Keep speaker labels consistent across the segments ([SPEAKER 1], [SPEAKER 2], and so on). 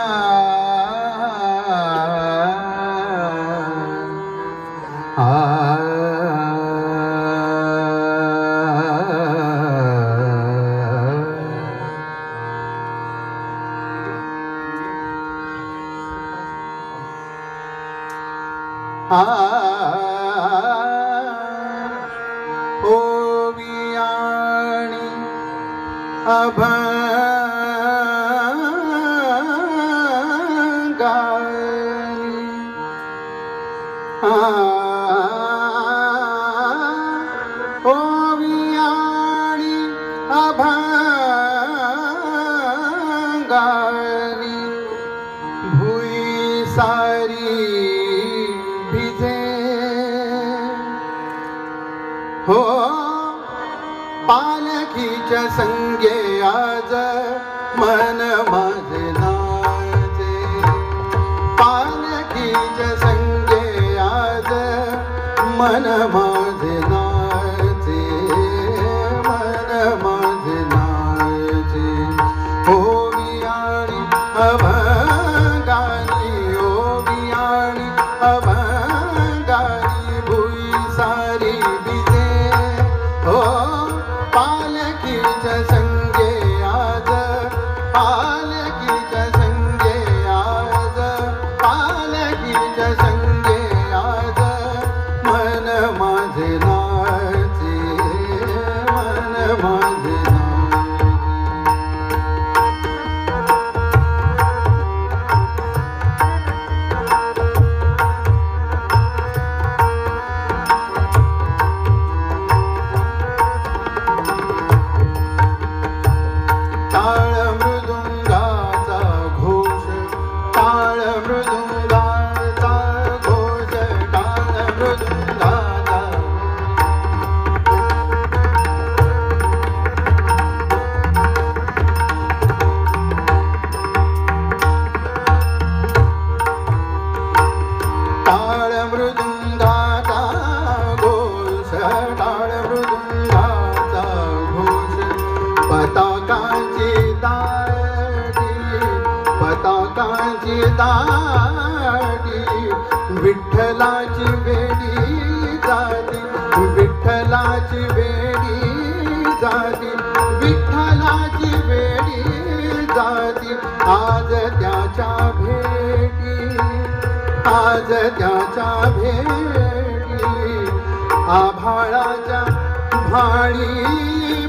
[SPEAKER 1] ah भांगाणी भुई सारी भिजे। हो पालखीच्या संगे आज मन माझे नाचे। पालखीच्या संगे आज मन माझे मृदु दाडी विठ्ठलाची वेडी झाली विठ्ठलाची वेडी झाली विठ्ठलाची वेडी झाली आज त्याच्या भेटी आज त्याच्या भेटी आभाळाच्या भाळी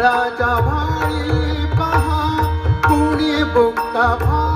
[SPEAKER 1] রাজা ভাই পাহা পুনে বোক্তা ভাই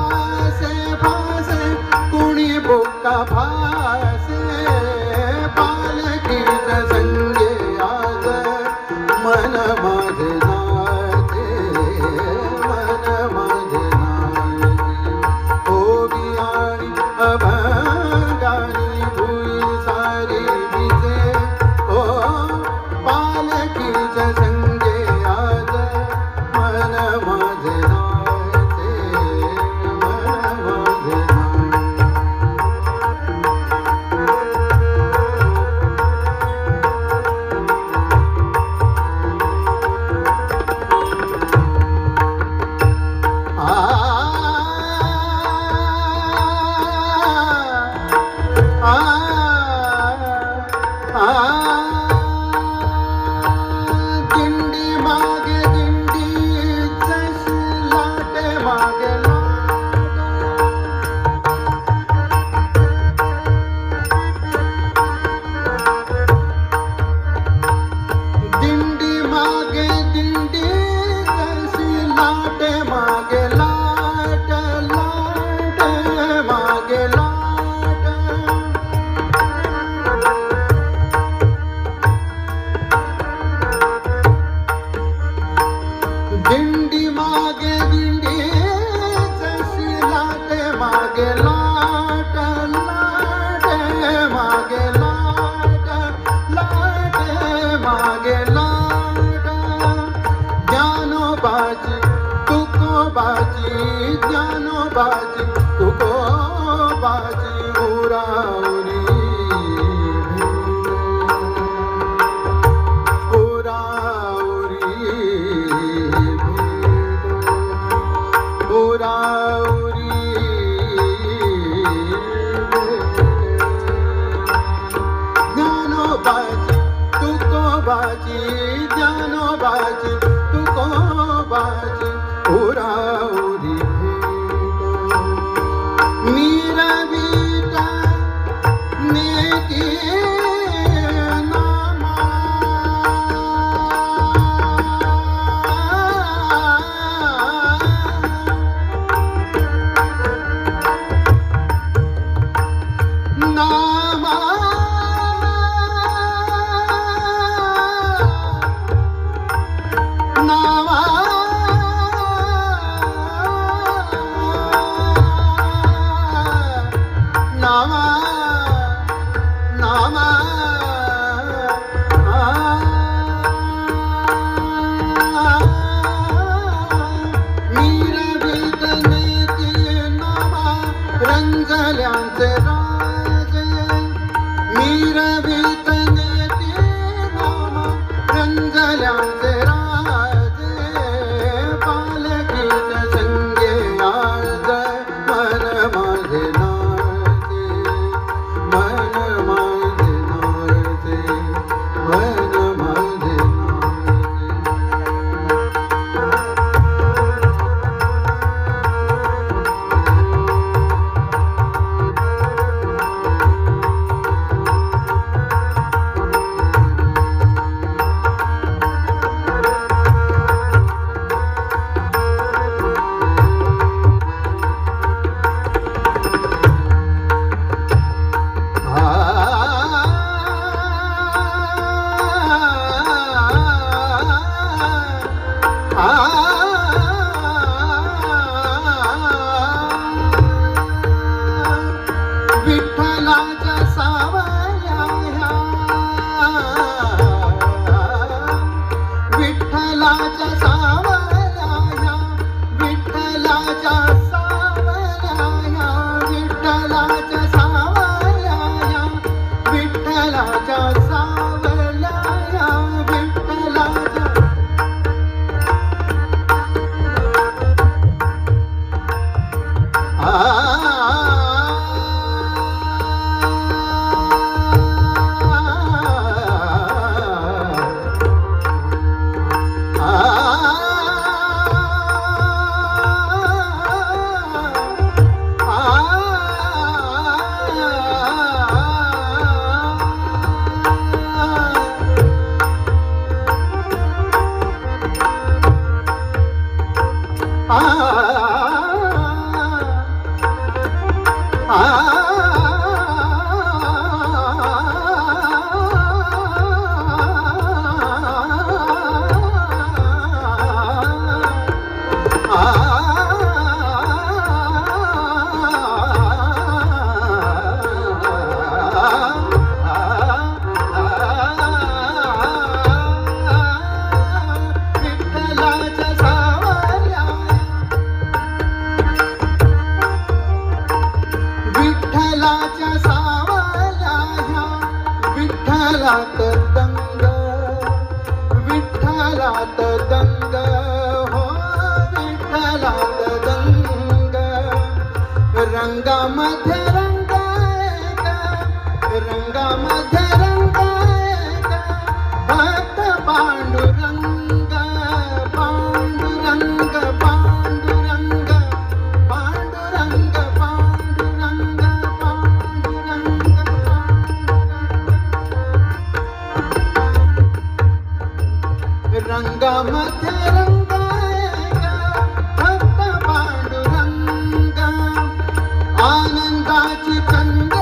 [SPEAKER 1] mama. विठ्ठला तदंग विठ्ठला तदंग हो विठ्ठला तदंग रंगामध्ये आनंदाची तंद